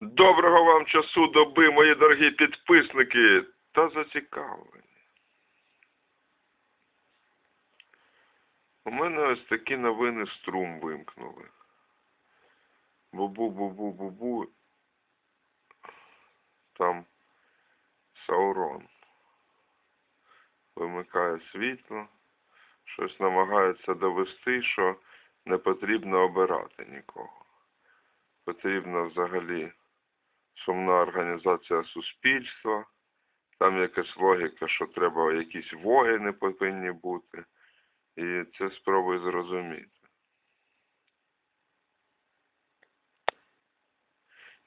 Доброго вам часу доби, мої дорогі підписники та зацікавлені. У мене ось такі новини струм вимкнули. Бу-бу-бу-бу-бу-бу. Там Саурон. Вимикає світло. Щось намагається довести, що не потрібно обирати нікого. Потрібна взагалі сумна організація суспільства. Там якась логіка, що треба якісь воїни повинні бути. І це спробуй зрозуміти.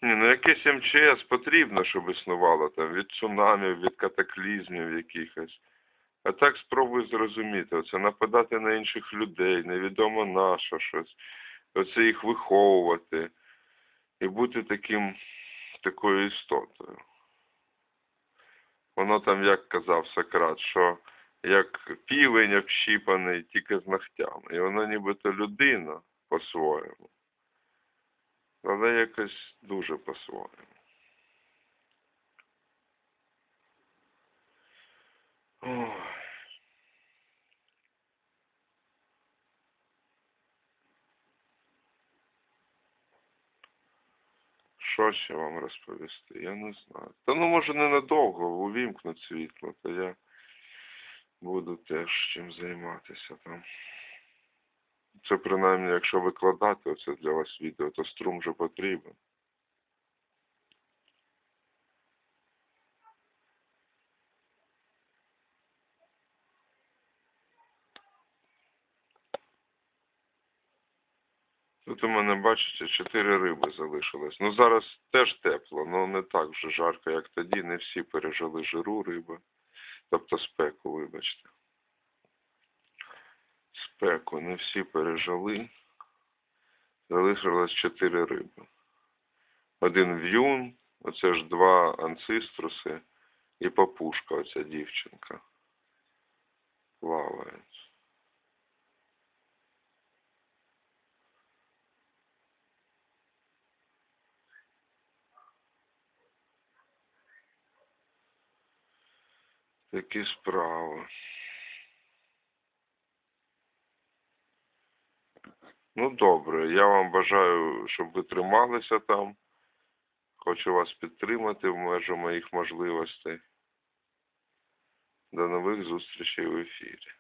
Ні, ну якесь МЧС потрібно, щоб існувало там від цунамів, від катаклізмів якихось. А так спробуй зрозуміти. Оце нападати на інших людей, невідомо на що щось. Оце їх виховувати і бути таким, такою істотою. Воно там, як казав Сократ, що як півень общіпаний тільки з ногтями. І воно нібито людина по-своєму. Але якось дуже по-своєму. Що ще вам розповісти? Я не знаю. Та ну може ненадовго увімкнуть світло, то я буду теж чим займатися там. Це принаймні, якщо викладати оце для вас відео, то струм вже потрібен. Тут у мене, бачите, чотири риби залишилось. Ну зараз теж тепло, але не так вже жарко, як тоді. Не всі пережили жиру риби. Тобто спеку, вибачте. Спеку не всі пережили. Залишилось чотири риби. Один в'юн, оце ж два анциструси і папушка, оця дівчинка. Такі справи. Ну добре, я вам бажаю, щоб ви трималися там. Хочу вас підтримати в межах моїх можливостей. До нових зустрічей в ефірі.